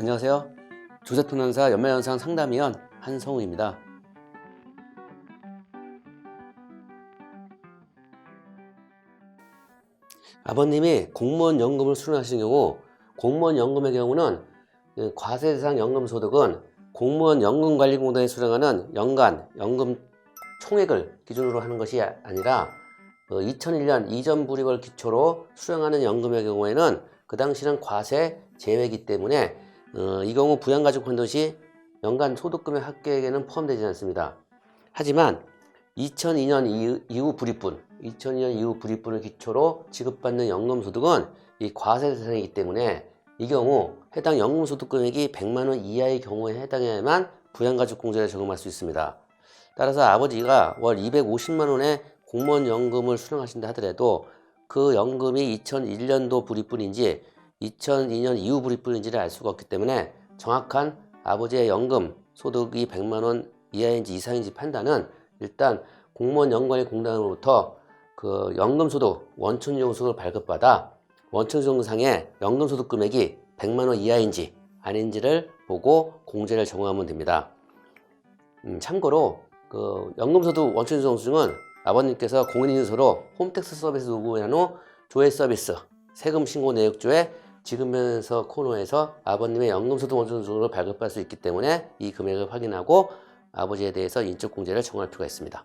안녕하세요. 조세통연사 연말연상 상담위원 한성우입니다. 아버님이 공무원 연금을 수령하시는 경우 공무원 연금의 경우는 그 과세 대상 연금 소득은 공무원 연금관리공단이 수령하는 연간 연금 총액을 기준으로 하는 것이 아니라 2001년 이전 불입을 기초로 수령하는 연금의 경우에는 그 당시는 과세 제외이기 때문에 어, 이 경우 부양가족 환도 시 연간 소득금의 합계액에는 포함되지 않습니다. 하지만 2002년 이후, 불입분, 2002년 이후 불입분을 기초로 지급받는 연금소득은 이 과세 대상이기 때문에 이 경우 해당 연금소득 금액이 100만 원 이하의 경우에 해당해야만 부양가족공제를 적용할 수 있습니다. 따라서 아버지가 월 250만 원의 공무원 연금을 수령하신다 하더라도 그 연금이 2001년도 불입분인지 2002년 이후 불입분인지를 알 수가 없기 때문에 정확한 아버지의 연금 소득이 100만 원 이하인지 이상인지 판단은 일단 공무원 연관위 공단으로부터 그 연금소득 원천용소득을 발급받아 원천용상의 연금소득 금액이 100만 원 이하인지 아닌지를 보고 공제를 적용하면 됩니다. 음, 참고로 그 연금소득 원천용소득은 아버님께서 공인인증서로 홈택스 서비스 요구한 후 조회 서비스 세금 신고 내역조에 지급면서 코너에서 아버님의 연금소득 원천소득을 발급할 수 있기 때문에 이 금액을 확인하고 아버지에 대해서 인적공제를 적용할 필요가 있습니다.